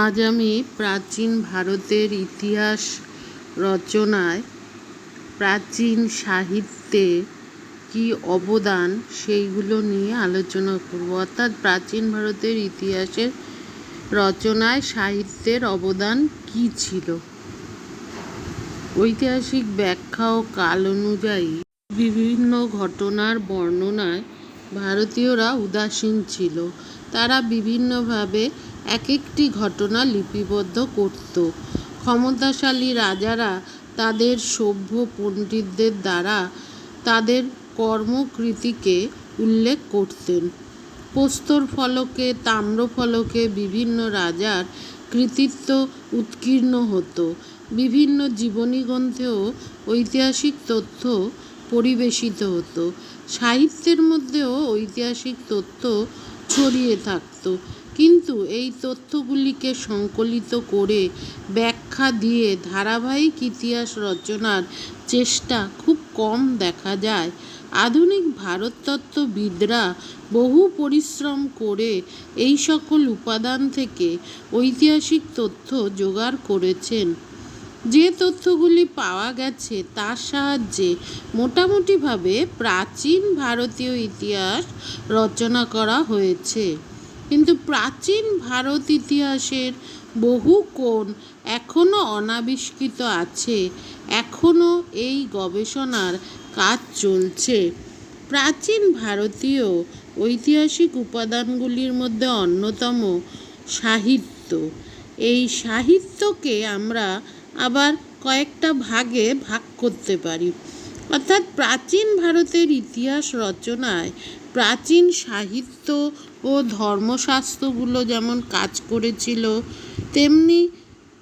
আজ আমি প্রাচীন ভারতের ইতিহাস রচনায় প্রাচীন সাহিত্যে কী অবদান সেইগুলো নিয়ে আলোচনা করব। অর্থাৎ প্রাচীন ভারতের ইতিহাসের রচনায় সাহিত্যের অবদান কী ছিল? ঐতিহাসিক ব্যাখ্যা ও কাল অনুযায়ী বিভিন্ন ঘটনার বর্ণনায় ভারতীয়রা উদাসীন ছিল। তারা বিভিন্নভাবে এক একটি ঘটনা লিপিবদ্ধ করত। ক্ষমতাশালী রাজারা তাদের সভ্য পণ্ডিতদের দ্বারা তাদের কর্মকৃতিকে উল্লেখ করতেন। প্রস্তর ফলকে তাম্রফলকে বিভিন্ন রাজার কৃতিত্ব উৎকীর্ণ হতো। বিভিন্ন জীবনী গ্রন্থেও ঐতিহাসিক তথ্য পরিবেশিত হতো। সাহিত্যের মধ্যেও ঐতিহাসিক তথ্য ছড়িয়ে থাকতো। কিন্তু এই তথ্যগুলিকে সংকলিত করে ব্যাখ্যা দিয়ে ধারাবাহিক ইতিহাস রচনার চেষ্টা খুব কম দেখা যায়। আধুনিক ভারততত্ত্ববিদরা বহু পরিশ্রম করে এই সকল উপাদান থেকে ঐতিহাসিক তথ্য জোগাড় করেছেন। যে তথ্যগুলি পাওয়া গেছে তার সাহায্যে মোটামুটিভাবে প্রাচীন ভারতীয় ইতিহাস রচনা করা হয়েছে। কিন্তু প্রাচীন ভারত ইতিহাসের বহু কোণ এখনও অনাবিষ্কৃত আছে। এখনও এই গবেষণার কাজ চলছে। প্রাচীন ভারতীয় ঐতিহাসিক উপাদানগুলির মধ্যে অন্যতম সাহিত্য। এই সাহিত্যকে আমরা আবার কয়েকটা ভাগে ভাগ করতে পারি। অর্থাৎ প্রাচীন ভারতের ইতিহাস রচনায় প্রাচীন সাহিত্য ও ধর্মশাস্ত্রগুলো যেমন কাজ করেছিল, তেমনি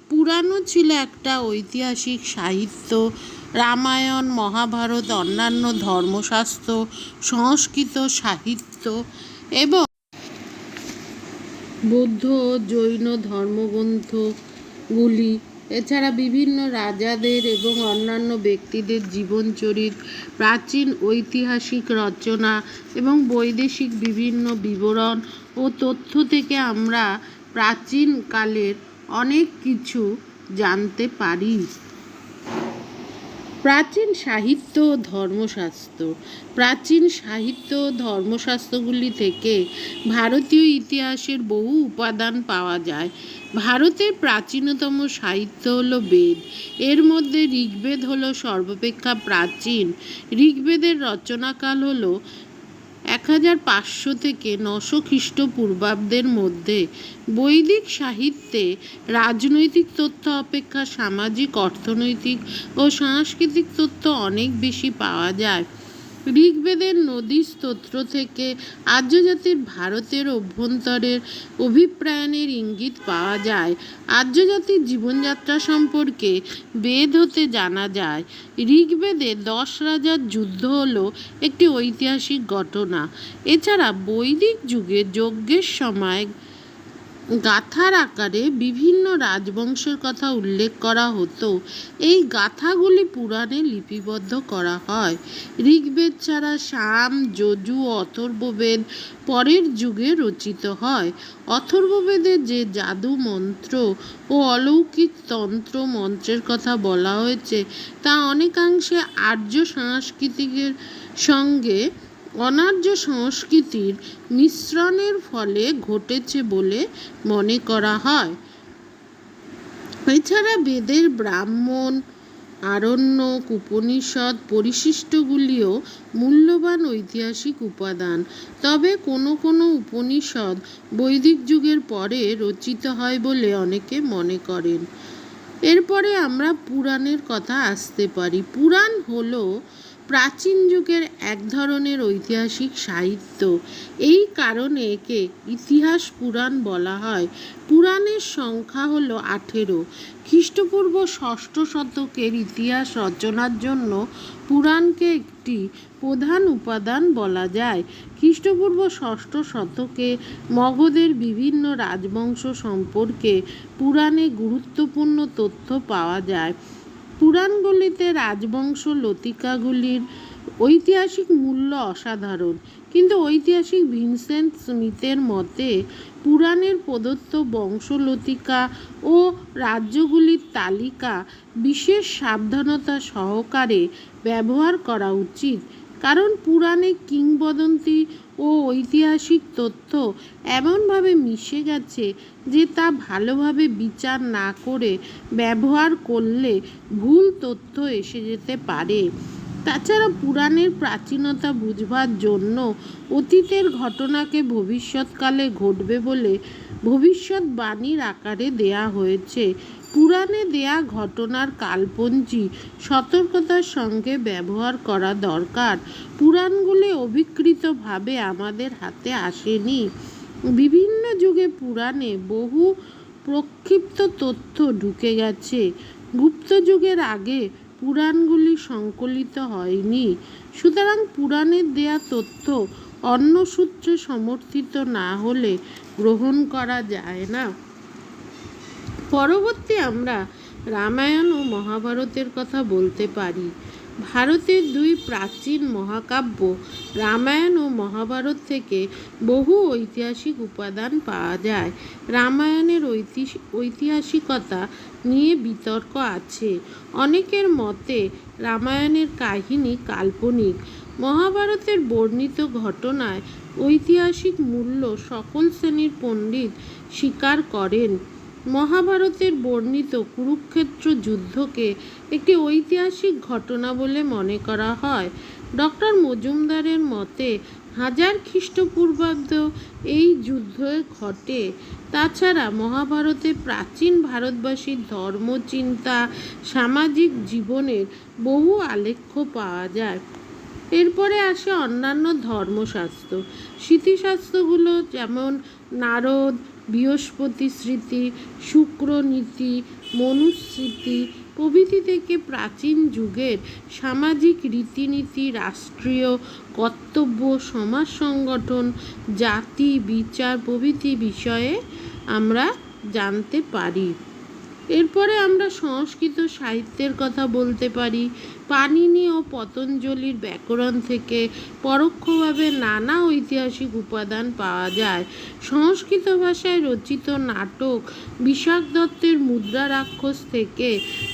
পুরাণও ছিল একটা ঐতিহাসিক সাহিত্য। রামায়ণ, মহাভারত, অন্যান্য ধর্মশাস্ত্র, সংস্কৃত সাহিত্য এবং বৌদ্ধ ও জৈন ধর্মগ্রন্থগুলি এছাড়া বিভিন্ন রাজাদের এবং অন্যান্য ব্যক্তিদের জীবনচরিত প্রাচীন ঐতিহাসিক রচনা এবং বৈদেশিক বিভিন্ন বিবরণ ও তথ্য থেকে আমরা প্রাচীনকালের অনেক কিছু জানতে পারি। প্রাচীন সাহিত্য ও ধর্মশাস্ত্র। প্রাচীন সাহিত্য ও ধর্মশাস্ত্রগুলি থেকে ভারতীয় ইতিহাসের বহু উপাদান পাওয়া যায়। ভারতের প্রাচীনতম সাহিত্য হলো বেদ। এর মধ্যে ঋগ্বেদ হলো সর্বাপেক্ষা প্রাচীন। ঋগ্বেদের রচনাকাল হল এক হাজার পাঁচশো থেকে নশো খ্রিস্টপূর্বাব্দের মধ্যে। বৈদিক সাহিত্যে রাজনৈতিক তথ্য অপেক্ষা সামাজিক, অর্থনৈতিক ও সাংস্কৃতিক তথ্য অনেক বেশি পাওয়া যায়। ঋগ্বেদের নদী স্তোত্র থেকে আর্যজাতির ভারতের অভ্যন্তরের অভিপ্রায়ণের ইঙ্গিত পাওয়া যায়। আর্যজাতির জীবনযাত্রা সম্পর্কে বেদ হতে জানা যায়, ঋগ্বেদে দশ রাজার যুদ্ধ হলো একটি ঐতিহাসিক ঘটনা। এছাড়া বৈদিক যুগে যজ্ঞের সময় গাথার আকারে বিভিন্ন রাজবংশের কথা উল্লেখ করা হতো। এই গাথাগুলি পুরাণে লিপিবদ্ধ করা হয়। ঋগ্বেদ ছাড়া সাম, যজু, অথর্ববেদ পরের যুগে রচিত হয়। অথর্ববেদে যে জাদু মন্ত্র ও অলৌকিক তন্ত্র মন্ত্রের কথা বলা হয়েছে, তা অনেকাংশে আর্য সাংস্কৃতিকের সঙ্গে অনার্য সংস্কৃতির মিশ্রণের ফলে ঘটেছে বলে মনে করা হয়। এছাড়া বেদের ব্রাহ্মণ আরণ্যক উপনিষদ পরিশিষ্টগুলিও মূল্যবান ঐতিহাসিক উপাদান। তবে কোনো কোনো উপনিষদ বৈদিক যুগের পরে রচিত হয় বলে অনেকে মনে করেন। এরপরে আমরা পুরাণের কথা আসতে পারি। পুরাণ হলো প্রাচীন যুগের এক ধরনের ঐতিহাসিক সাহিত্য। এই কারণে একে ইতিহাস পুরাণ বলা হয়। পুরাণের সংখ্যা হল আঠেরো। খ্রিস্টপূর্ব ষষ্ঠ শতকের ইতিহাস রচনার জন্য পুরাণকে একটি প্রধান উপাদান বলা যায়। খ্রিস্টপূর্ব ষষ্ঠ শতকে মগধের বিভিন্ন রাজবংশ সম্পর্কে পুরাণে গুরুত্বপূর্ণ তথ্য পাওয়া যায়। পুরাণগুলিতে রাজবংশ লতিকাগুলির ঐতিহাসিক মূল্য অসাধারণ। কিন্তু ঐতিহাসিক ভিনসেন্ট স্মিথের মতে, পুরাণের প্রদত্ত বংশলতিকা ও রাজ্যগুলির তালিকা বিশেষ সাবধানতা সহকারে ব্যবহার করা উচিত। কারণ পুরাণে কিংবদন্তি ও ঐতিহাসিক তথ্য এমনভাবে মিশে গেছে যে তা ভালোভাবে বিচার না করে ব্যবহার করলে ভুল তথ্য এসে যেতে পারে। তাছাড়া পুরাণের প্রাচীনতা বুঝবার জন্য অতীতের ঘটনাকে ভবিষ্যৎকালে ঘটবে বলে ভবিষ্যৎবাণীর আকারে দেয়া হয়েছে। পুরাণে দেয়া ঘটনার কালপঞ্জি সতর্কতার সঙ্গে ব্যবহার করা দরকার। পুরাণগুলি অভিকৃতভাবে আমাদের হাতে আসেনি। বিভিন্ন যুগে পুরাণে বহু প্রক্ষিপ্ত তথ্য ঢুকে গেছে। গুপ্ত যুগের আগে পুরাণগুলি সংকলিত হয়নি। সুতরাং পুরাণের দেয়া তথ্য অন্য সূত্রে সমর্থিত না হলে গ্রহণ করা যায় না। পরবর্তী আমরা রামায়ণ ও মহাভারতের কথা বলতে পারি। ভারতের দুই প্রাচীন মহাকাব্য রামায়ণ ও মহাভারত থেকে বহু ঐতিহাসিক উপাদান পাওয়া যায়। রামায়ণের ঐতিহাসিকতা নিয়ে বিতর্ক আছে। অনেকের মতে রামায়ণের কাহিনী কাল্পনিক। মহাভারতের বর্ণিত ঘটনায় ঐতিহাসিক মূল্য সকল শ্রেণির পণ্ডিত স্বীকার করেন। মহাভারতের বর্ণিত কুরুক্ষেত্র যুদ্ধকে একটি ঐতিহাসিক ঘটনা বলে মনে করা হয়। ডক্টর মজুমদারের মতে, হাজার খ্রিস্টপূর্বাব্দ এই যুদ্ধ ঘটে। তাছাড়া মহাভারতে প্রাচীন ভারতবাসীর ধর্মচিন্তা, সামাজিক জীবনের বহু আলেখ্য পাওয়া যায়। এরপরে আসে অন্যান্য ধর্মশাস্ত্র। স্মৃতিশাস্ত্রগুলো যেমন নারদ, বৃহস্পতি স্মৃতি শুক্রনীতি মনুস্মৃতি প্রভৃতি থেকে প্রাচীন যুগের সামাজিক রীতিনীতি, রাষ্ট্রীয় কর্তব্য, সমাজ সংগঠন, জাতি বিচার প্রভৃতি বিষয়ে আমরা জানতে পারি। এরপরে আমরা সংস্কৃত সাহিত্যের কথা বলতে পারি। পাণিনি ও পতঞ্জলির ব্যাকরণ থেকে পরোক্ষভাবে নানা ঐতিহাসিক উপাদান পাওয়া যায়। সংস্কৃত ভাষায় রচিত নাটক বিশাখ দত্তের মুদ্রা রাক্ষস থেকে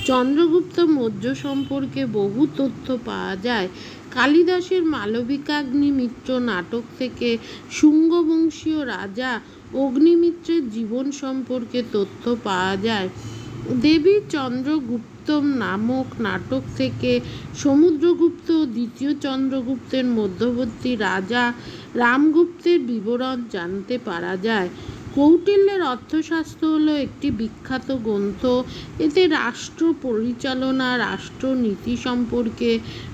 চন্দ্রগুপ্ত মৌর্য সম্পর্কে বহু তথ্য পাওয়া যায়। কালিদাসের মালবিকাগ্নি মিত্র নাটক থেকে শুঙ্গবংশীয় রাজা অগ্নিমিত্রের জীবন সম্পর্কে তথ্য পাওয়া যায়। দেবী চন্দ্রগুপ্তম নামক নাটক থেকে সমুদ্রগুপ্ত দ্বিতীয় চন্দ্রগুপ্তের মধ্যবর্তী রাজা রামগুপ্তের বিবরণ জানতে পারা যায়। কৌটিল্যের অর্থশাস্ত্র হলো একটি বিখ্যাত গ্রন্থ। এতে রাষ্ট্র পরিচালনা রাষ্ট্রনীতি সম্পর্কে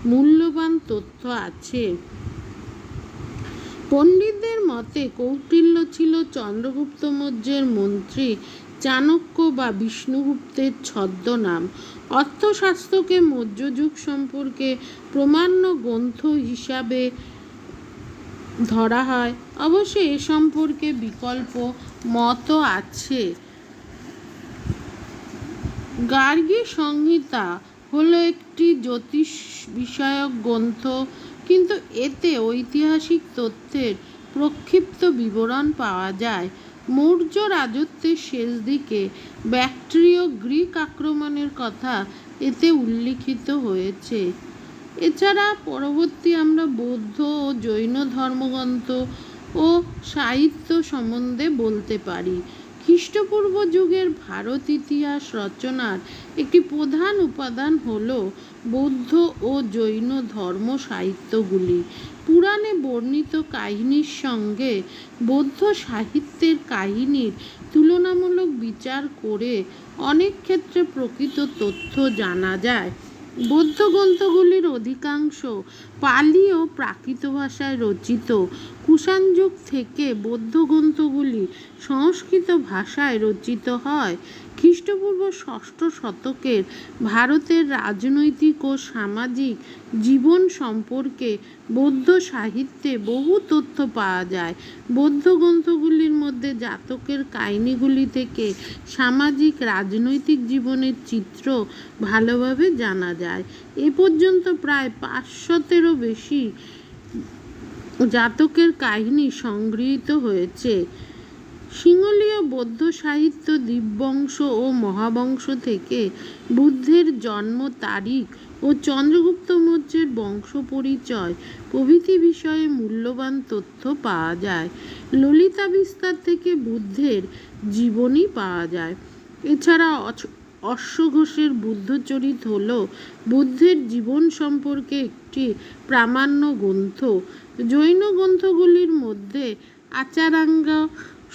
মূল্যবান তথ্য আছে। পণ্ডিতদের মতে, কৌটিল্য ছিল চন্দ্রগুপ্ত মৌর্যের মন্ত্রী চাণক্য বা বিষ্ণুগুপ্তের ছদ্মনাম। অর্থশাস্ত্রকে মধ্যযুগ সম্পর্কে প্রমাণ্য গ্রন্থ হিসাবে ধরা হয়। অবশ্য এ সম্পর্কে বিকল্প মতও আছে। গার্গী সংহিতা হলো একটি জ্যোতিষ বিষয়ক গ্রন্থ, কিন্তু এতে ঐতিহাসিক তথ্যের প্রক্ষিপ্ত বিবরণ পাওয়া যায়। মৌর্য রাজত্বের শেষ দিকে ব্যাক্ট্রিয় গ্রিক আক্রমণের কথা এতে উল্লিখিত হয়েছে। এছাড়া পরবর্তী আমরা বৌদ্ধ ও জৈন ধর্মগ্রন্থ ও সাহিত্য সম্বন্ধে বলতে পারি। খ্রিস্টপূর্ব যুগের ভারত ইতিহাস রচনার একটি প্রধান উপাদান হল বৌদ্ধ ও জৈন ধর্ম সাহিত্যগুলি। পুরাণে বর্ণিত কাহিনীর সঙ্গে বৌদ্ধ সাহিত্যের কাহিনীর তুলনামূলক বিচার করে অনেক ক্ষেত্রে প্রকৃত তথ্য জানা যায়। বৌদ্ধ গ্রন্থগুলির অধিকাংশ পালি ও প্রাকৃত ভাষায় রচিত। কুষাণ যুগ থেকে বৌদ্ধ গ্রন্থগুলি সংস্কৃত ভাষায় রচিত হয়। খ্রিস্টপূর্ব ষষ্ঠ শতকের ভারতের রাজনৈতিক ও সামাজিক জীবন সম্পর্কে বৌদ্ধ সাহিত্যে বহু তথ্য পাওয়া যায়। বৌদ্ধ গ্রন্থগুলির মধ্যে জাতকের কাহিনীগুলি থেকে সামাজিক রাজনৈতিক জীবনের চিত্র ভালোভাবে জানা যায়। এ পর্যন্ত প্রায় পাঁচশতেরও বেশি জাতকের কাহিনী সংগৃহীত হয়েছে। সিংহলীয় বৌদ্ধ সাহিত্য দীপবংশ ও মহাবংশ থেকে বুদ্ধের জন্ম তারিখ ও চন্দ্রগুপ্ত মৌর্যের বংশ পরিচয় প্রভৃতি বিষয়ে মূল্যবান তথ্য পাওয়া যায়। ললিতা বিস্তার থেকে বুদ্ধের জীবনী পাওয়া যায়। এছাড়া অশ্বঘোষের বুদ্ধচরিত হল বুদ্ধের জীবন সম্পর্কে একটি প্রামাণ্য গ্রন্থ। জৈন গ্রন্থগুলির মধ্যে আচারাঙ্গা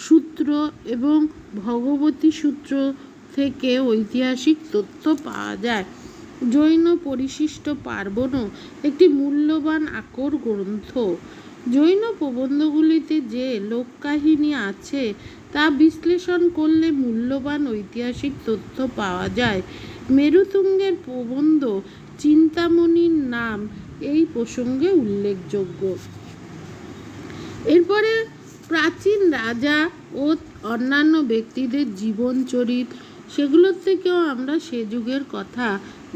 সূত্র এবং ভগবতী সূত্র থেকে ঐতিহাসিক তথ্য পাওয়া যায়। জৈন পরিশিষ্ট পার্বণও একটি মূল্যবান আকর গ্রন্থ। জৈন প্রবন্ধগুলিতে যে লোককাহিনী আছে, তা বিশ্লেষণ করলে মূল্যবান ঐতিহাসিক তথ্য পাওয়া যায়। মেরুতুঙ্গের প্রবন্ধ চিন্তামণির নাম এই প্রসঙ্গে উল্লেখযোগ্য। এরপরে প্রাচীন রাজা ও অন্যান্য ব্যক্তিদের জীবন চরিত, সেগুলোর থেকেও আমরা সে যুগের কথা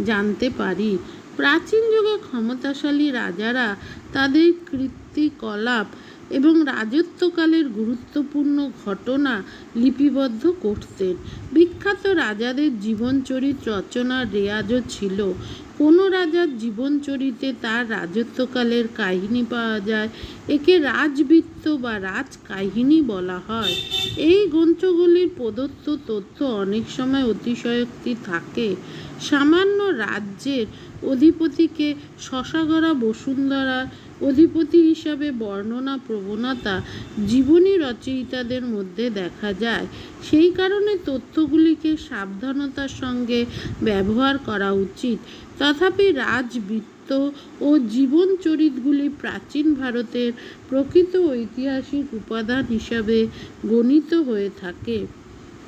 জানতে পারি। প্রাচীন যুগে ক্ষমতাশালী রাজারা তাদের কীর্তিকলাপ এবং রাজত্বকালের গুরুত্বপূর্ণ ঘটনা লিপিবদ্ধ করতেন। বিখ্যাত রাজাদের জীবনচরিত রচনার রেয়াজও ছিল। কোনো রাজার জীবনচরিতে তার রাজত্বকালের কাহিনী পাওয়া যায়, একে রাজবৃত্ত বা রাজকাহিনী বলা হয়। এই গ্রন্থগুলির প্রদত্ত তথ্য অনেক সময় অতিশয়োক্তি থাকে। সামান্য রাজ্যের অধিপতিকে শশাগড়া বসুন্ধরার অধিপতি হিসাবে বর্ণনা, প্রবণতা জীবনী রচয়িতাদের মধ্যে দেখা যায়। সেই কারণে তথ্যগুলিকে সাবধানতার সঙ্গে ব্যবহার করা উচিত। তথাপি রাজবৃত্ত ও জীবন চরিতগুলি প্রাচীন ভারতের প্রকৃত ঐতিহাসিক উপাদান হিসাবে গণিত হয়ে থাকে।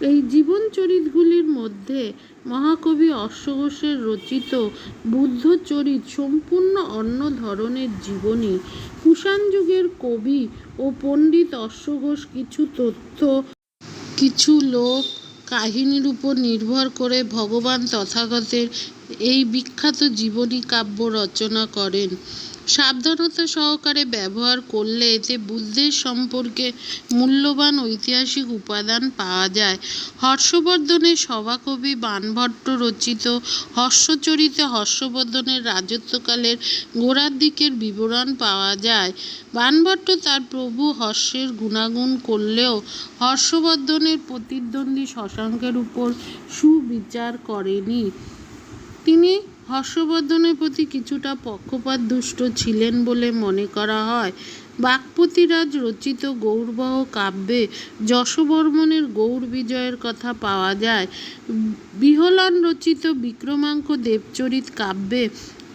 এই জীবন চরিতগুলির মধ্যে মহাকবি অশ্বঘোষের রচিত বুদ্ধচরিত সম্পূর্ণ অন্য ধরনের জীবনী, কুষাণ যুগের কবি ও পণ্ডিত অশ্বঘোষ কিছু তথ্য, কিছু লোক কাহিনীর উপর নির্ভর করে ভগবান তথাগতের এই বিখ্যাত জীবনী কাব্য রচনা করেন। সাবধানতা সহকারে ব্যবহার করলে এতে বুদ্ধের সম্পর্কে মূল্যবান ঐতিহাসিক উপাদান পাওয়া যায়। হর্ষবর্ধনের সভাকবি বাণভট্ট রচিত হর্ষচরিতে হর্ষবর্ধনের রাজত্বকালের গোড়ার দিকের বিবরণ পাওয়া যায়। বাণভট্ট তার প্রভু হর্ষের গুণাগুণ করলেও হর্ষবর্ধনের প্রতিদ্বন্দ্বী শশাঙ্কের উপর সুবিচার করেনি। তিনি হর্ষবর্ধনের প্রতি কিছুটা পক্ষপাত দুষ্ট ছিলেন বলে মনে করা হয়। বাগপতিরাজ রচিত গৌরবহ কাব্যে যশবর্মনের গৌর বিজয়ের কথা পাওয়া যায়। বিহলন রচিত বিক্রমাঙ্ক দেবচরিত কাব্যে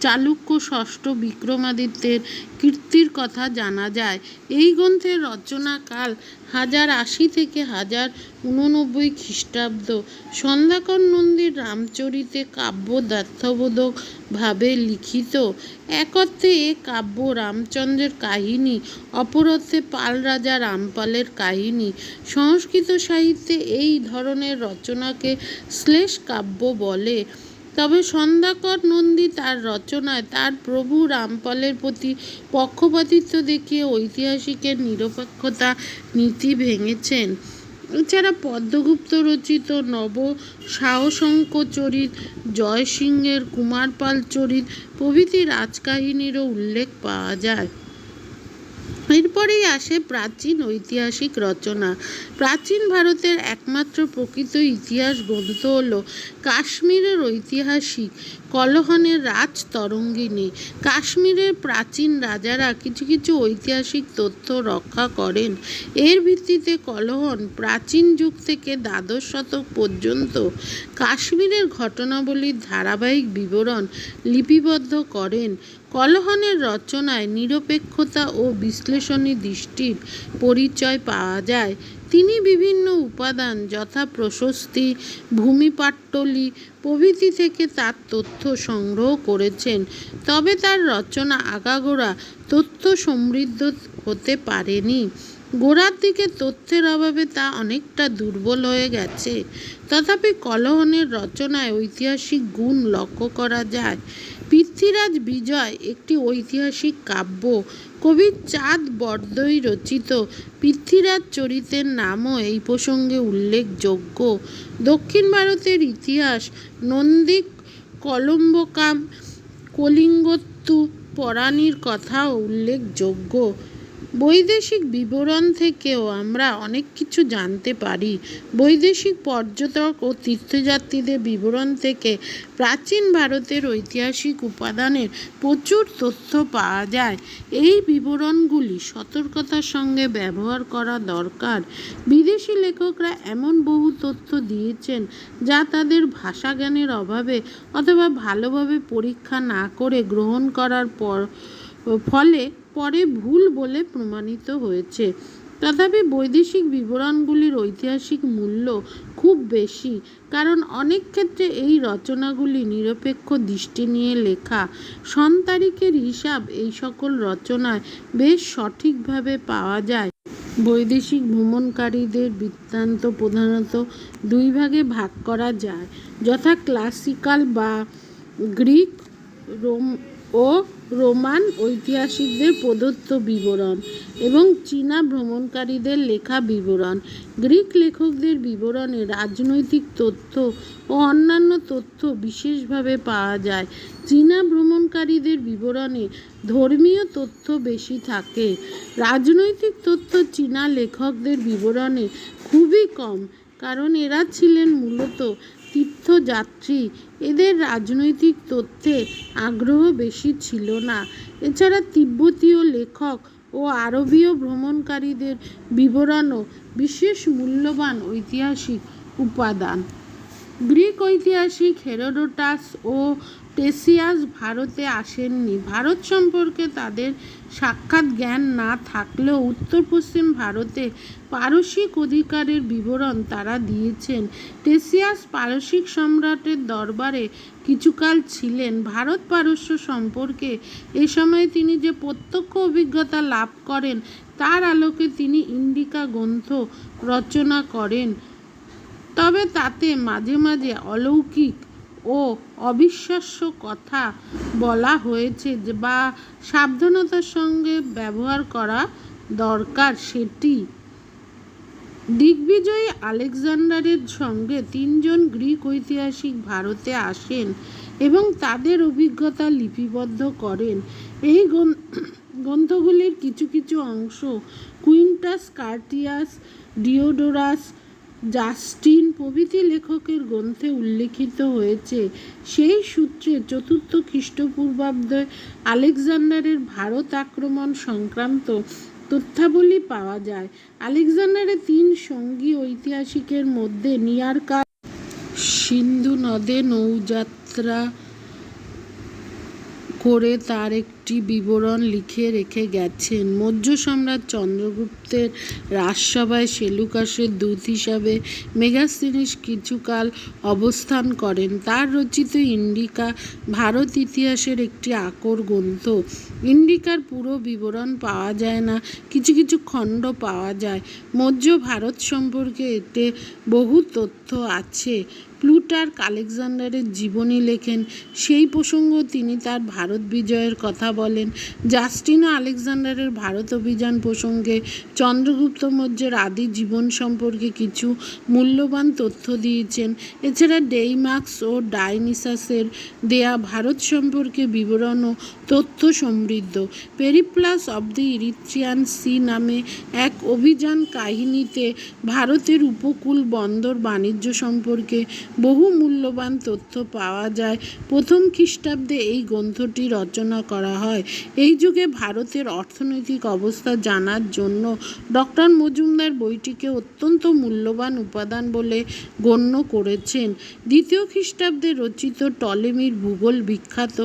চালুক্য ষষ্ঠ বিক্রমাদিত্যের কীর্তির কথা জানা যায়। এই গ্রন্থের রচনাকাল হাজার আশি থেকে হাজার উননব্বই খ্রিস্টাব্দ। সন্ধ্যাকর নন্দীর রামচরিতে কাব্য দ্ব্যর্থবোধক ভাবে লিখিত। এক অর্থে এ কাব্য রামচন্দ্রের কাহিনী অপর অর্থে পাল রাজা রামপালের কাহিনী। সংস্কৃত সাহিত্যে এই ধরনের রচনাকে শ্লেষ কাব্য বলে। তবে সন্ধ্যাকর নন্দী তার রচনায় তার প্রভু রামপালের প্রতি পক্ষপাতিত্ব দেখিয়ে ঐতিহাসিকের নিরপেক্ষতা নীতি ভেঙেছেন। এছাড়া পদ্মগুপ্ত রচিত নব সাহসঙ্ক চরিত জয়সিংহের কুমারপাল চরিত প্রভৃতি রাজকাহিনীরও উল্লেখ পাওয়া যায়। এরপরেই আসে প্রাচীন ঐতিহাসিক রচনা। প্রাচীন ভারতের একমাত্র প্রকৃত ইতিহাস গ্রন্থ হল কাশ্মীরের ঐতিহাসিক কলহনের রাজ তরঙ্গিনী। কাশ্মীরের প্রাচীন রাজারা কিছু কিছু ঐতিহাসিক তথ্য রক্ষা করেন। এর ভিত্তিতে কলহন প্রাচীন যুগ থেকে দ্বাদশ শতক পর্যন্ত কাশ্মীরের ঘটনাবলীর ধারাবাহিক বিবরণ লিপিবদ্ধ করেন। কলহনের রচনায় নিরপেক্ষতা ও বিশ্লেষণী দৃষ্টির পরিচয় পাওয়া যায়। তিনি বিভিন্ন উপাদান যথা প্রশস্তি ভূমিপাট্টলি প্রভৃতি থেকে তার তথ্য সংগ্রহ করেছেন। তবে তার রচনা আগাগোড়া তথ্য সমৃদ্ধ হতে পারেনি। গোড়ার দিকে তথ্যের অভাবে তা অনেকটা দুর্বল হয়ে গেছে। তথাপি কলহনের রচনায় ঐতিহাসিক গুণ লক্ষ্য করা যায়। পৃথ্বীরাজ বিজয় একটি ঐতিহাসিক কাব্য। কবি চাঁদ বরদই রচিত পৃথ্বীরাজ চরিতের নামও এই প্রসঙ্গে উল্লেখযোগ্য। দক্ষিণ ভারতের ইতিহাস, নন্দিক কলম্বকাম, কলিঙ্গত্তু পরাণীর কথাও উল্লেখযোগ্য। বৈদেশিক বিবরণ থেকেও আমরা অনেক কিছু জানতে পারি। বৈদেশিক পর্যটক ও তীর্থযাত্রীদের বিবরণ থেকে প্রাচীন ভারতের ঐতিহাসিক উপাদানের প্রচুর তথ্য পাওয়া যায়। এই বিবরণগুলি সতর্কতার সঙ্গে ব্যবহার করা দরকার। বিদেশি লেখকরা এমন বহু তথ্য দিয়েছেন যা তাদের ভাষা জ্ঞানের অভাবে অথবা ভালোভাবে পরীক্ষা না করে গ্রহণ করার পর, ফলে পরে ভুল বলে প্রমাণিত হয়েছে। তথাপি বৈদেশিক বিবরণগুলির ঐতিহাসিক মূল্য খুব বেশি, কারণ অনেক ক্ষেত্রে এই রচনাগুলি নিরপেক্ষ দৃষ্টি নিয়ে লেখা। সন তারিখের হিসাব এই সকল রচনায় বেশ সঠিকভাবে পাওয়া যায়। বৈদেশিক ভ্রমণকারীদের বৃত্তান্ত প্রধানত দুই ভাগে ভাগ করা যায়, যথা ক্লাসিক্যাল বা গ্রিক, রোম ও রোমান ঐতিহাসিকদের প্রদত্ত বিবরণ এবং চীনা ভ্রমণকারীদের লেখা বিবরণ। গ্রিক লেখকদের বিবরণে রাজনৈতিক তথ্য ও অন্যান্য তথ্য বিশেষভাবে পাওয়া যায়। চীনা ভ্রমণকারীদের বিবরণে ধর্মীয় তথ্য বেশি থাকে। রাজনৈতিক তথ্য চীনা লেখকদের বিবরণে খুবই কম, কারণ এরা ছিলেন মূলত তীর্থযাত্রী। এদের রাজনৈতিক তথ্যে আগ্রহ বেশি ছিল না। এছাড়া তিব্বতীয় লেখক ও আরবীয় ভ্রমণকারীদের বিবরণও বিশেষ মূল্যবান ঐতিহাসিক উপাদান। গ্রিক ঐতিহাসিক হেরোডোটাস ও টেসিয়াস ভারতে আসেননি। ভারত সম্পর্কে তাদের সাক্ষাৎ জ্ঞান না থাকলেও উত্তর পশ্চিম ভারতে পারসিক অধিকারের বিবরণ তারা দিয়েছেন। টেসিয়াস পারসিক সম্রাটের দরবারে কিছুকাল ছিলেন। ভারত পারস্য সম্পর্কে এ সময় তিনি যে প্রত্যক্ষ অভিজ্ঞতা লাভ করেন, তার আলোকে তিনি ইন্ডিকা গ্রন্থ রচনা করেন। তবে তাতে মাঝে মাঝে অলৌকিক ও অবিশ্বাস্য কথা বলা হয়েছে বা সাবধানতার সঙ্গে ব্যবহার করা দরকার সেটি। দিগ্বিজয়ী আলেকজান্ডারের সঙ্গে তিনজন গ্রিক ঐতিহাসিক ভারতে আসেন এবং তাদের অভিজ্ঞতা লিপিবদ্ধ করেন। এই গ্রন্থগুলির কিছু কিছু অংশ কুইন্টাস কার্টিয়াস, ডিওডোরাস জাস্টিন প্রভৃতি লেখকের গ্রন্থে উল্লেখিত হয়েছে। সেই সূত্রে চতুর্থ খ্রিস্টপূর্বাব্দে আলেকজান্ডারের ভারত আক্রমণ সংক্রান্ত তথ্যাবলী পাওয়া যায়। আলেকজান্ডারের তিন সঙ্গী ঐতিহাসিকের মধ্যে নিয়ারকার সিন্ধু নদে নৌযাত্রা করে তার একটি বিবরণ লিখে রেখে গেছেন। মৌর্য সম্রাট চন্দ্রগুপ্তের রাজসভায় সেলুকাসের দূত হিসাবে মেগাস্তিনিস কিছুকাল অবস্থান করেন। তার রচিত ইন্ডিকা ভারত ইতিহাসের একটি আকর গ্রন্থ। ইন্ডিকার পুরো বিবরণ পাওয়া যায় না, কিছু কিছু খণ্ড পাওয়া যায়। মৌর্য ভারত সম্পর্কে এতে বহু তথ্য আছে। প্লুটার্ক আলেকজান্ডারের জীবনী লেখেন। সেই প্রসঙ্গ তিনি তার ভারত বিজয়ের কথা বলেন। জাস্টিনও আলেকজান্ডারের ভারত অভিযান প্রসঙ্গে চন্দ্রগুপ্ত মৌর্যের আদি জীবন সম্পর্কে কিছু মূল্যবান তথ্য দিয়েছেন। এছাড়া ডেইমার্কস ও ডাইনিসাসের দেয়া ভারত সম্পর্কে বিবরণ ও তথ্য সমৃদ্ধ। Periplus of the Erythraean sea নামে এক অভিযান কাহিনীতে ভারতের উপকূল বন্দর বাণিজ্য সম্পর্কে বহু মূল্যবান তথ্য পাওয়া যায়। প্রথম খ্রিস্টাব্দে এই গ্রন্থটি রচনা করা হয়। এই যুগে ভারতের অর্থনৈতিক অবস্থা জানার জন্য ডক্টর মজুমদার বইটিকে অত্যন্ত মূল্যবান উপাদান বলে গণ্য করেছেন। দ্বিতীয় খ্রিস্টাব্দে রচিত টলেমির ভূগোল বিখ্যাত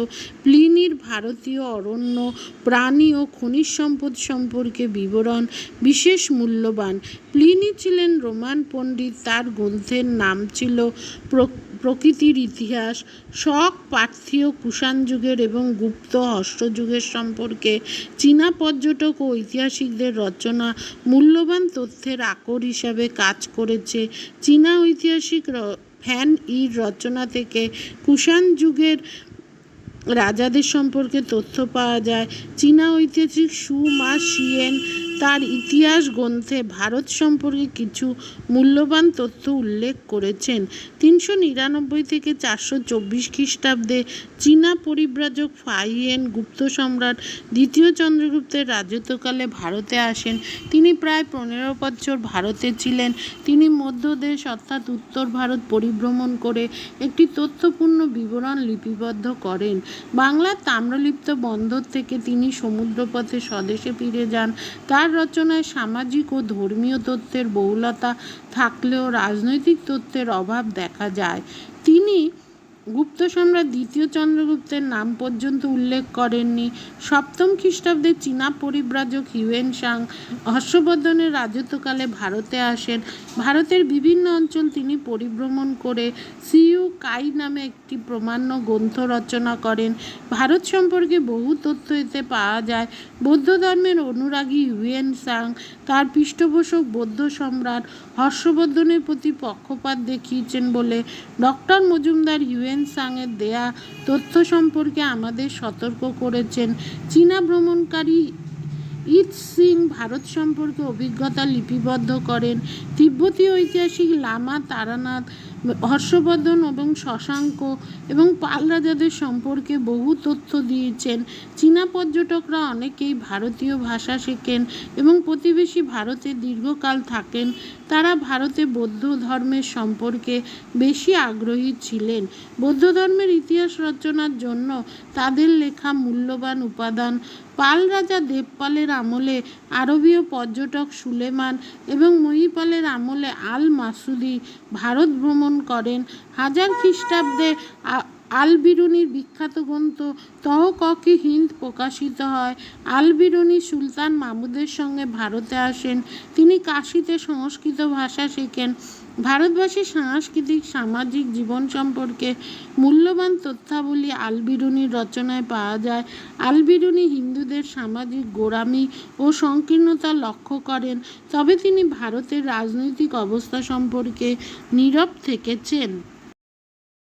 প্লিনির ভারতীয় অরণ্য, প্রাণী ও খনিজ সম্পদ সম্পর্কে বিবরণ বিশেষ মূল্যবান। প্লিনি ছিলেন রোমান পণ্ডিত, তার গ্রন্থের নাম ছিল প্রকৃতির ইতিহাস, শক, পার্থীয় কুষাণ যুগের এবং গুপ্ত হস্যযুগের সম্পর্কে চীনা পর্যটক ও ঐতিহাসিকদের রচনা মূল্যবান তথ্যের আকর হিসাবে কাজ করেছে। চীনা ঐতিহাসিক ফ্যান ইর রচনা থেকে কুষাণ যুগের রাজাদের সম্পর্কে তথ্য পাওয়া যায়। চীনা ঐতিহাসিক সু, মা, শিয়েন তার ইতিহাস গ্রন্থে ভারত সম্পর্কে কিছু মূল্যবান তথ্য উল্লেখ করেছেন। তিনশো নিরানব্বই থেকে চারশো চব্বিশ খ্রিস্টাব্দে চীনা পরিব্রাজক ফাইয়েন গুপ্ত সম্রাট দ্বিতীয় চন্দ্রগুপ্তের রাজত্বকালে ভারতে আসেন। তিনি প্রায় পনেরো বছর ভারতে ছিলেন। তিনি মধ্যদেশ অর্থাৎ উত্তর ভারত পরিভ্রমণ করে একটি তথ্যপূর্ণ বিবরণ লিপিবদ্ধ করেন। বাংলার তাম্রলিপ্ত বন্দর থেকে তিনি সমুদ্রপথে স্বদেশে ফিরে যান। তার রচনায় সামাজিক ও ধর্মীয় তত্ত্বের বহুলতা থাকলেও রাজনৈতিক তত্ত্বের অভাব দেখা যায়। তিনি গুপ্ত সম্রাট দ্বিতীয় চন্দ্রগুপ্তের নাম পর্যন্ত উল্লেখ করেননি। সপ্তম খ্রিস্টাব্দে চীনা পরিব্রাজক হিউয়েন সাং হর্ষবর্ধনের রাজত্বকালে ভারতে আসেন। ভারতের বিভিন্ন অঞ্চল তিনি পরিভ্রমণ করে সিইউ কাই নামে একটি প্রমাণ্য গ্রন্থ রচনা করেন। ভারত সম্পর্কে বহু তথ্য এতে পাওয়া যায়। বৌদ্ধ ধর্মের অনুরাগী হিউয়েন সাং তার পৃষ্ঠপোষক বৌদ্ধ সম্রাট হর্ষবর্ধনের প্রতি পক্ষপাত দেখিয়েছেন বলে ডক্টর মজুমদার হিউয়েন সাংয়ের দেয়া তথ্য সম্পর্কে আমাদের সতর্ক করেছেন। চীনা ভ্রমণকারী ইত সিং ভারত সম্পর্কে অভিজ্ঞতা লিপিবদ্ধ করেন। তিব্বতী ঐতিহাসিক লামা তারানাথ, হর্ষবর্ধন এবং শশাঙ্ক এবং পাল রাজাদের সম্পর্কে বহু তথ্য দিয়েছেন। চীনা পর্যটকরা অনেকেই ভারতীয় ভাষা শেখেন এবং প্রতিবেশী ভারতে দীর্ঘকাল থাকেন। তারা ভারতে বৌদ্ধ ধর্মের সম্পর্কে বেশি আগ্রহী ছিলেন। বৌদ্ধ ধর্মের ইতিহাস রচনার জন্য তাদের লেখা মূল্যবান উপাদান পাল রাজা দেবপালের আমলে আরবীয় পর্যটক সুলেমান এবং মহিপালের আমলে আল মাসুদি ভারত ভ্রমণ করেন। হাজার খ্রিস্টাব্দে আল বিরুনির বিখ্যাত গ্রন্থ তহককি হিন্দ প্রকাশিত হয়। আল বিরুনি সুলতান মাহমুদের সঙ্গে ভারতে আসেন। তিনি কাশিতে সংস্কৃত ভাষা শেখেন। ভারতবাসীর সাংস্কৃতিক সামাজিক জীবন সম্পর্কে মূল্যবান তথ্যাবলী আলবিরুনির রচনায় পাওয়া যায়। আলবিরুনি হিন্দুদের সামাজিক গোড়ামি ও সংকীর্ণতা লক্ষ্য করেন। তবে তিনি ভারতের রাজনৈতিক অবস্থা সম্পর্কে নীরব থেকেছেন।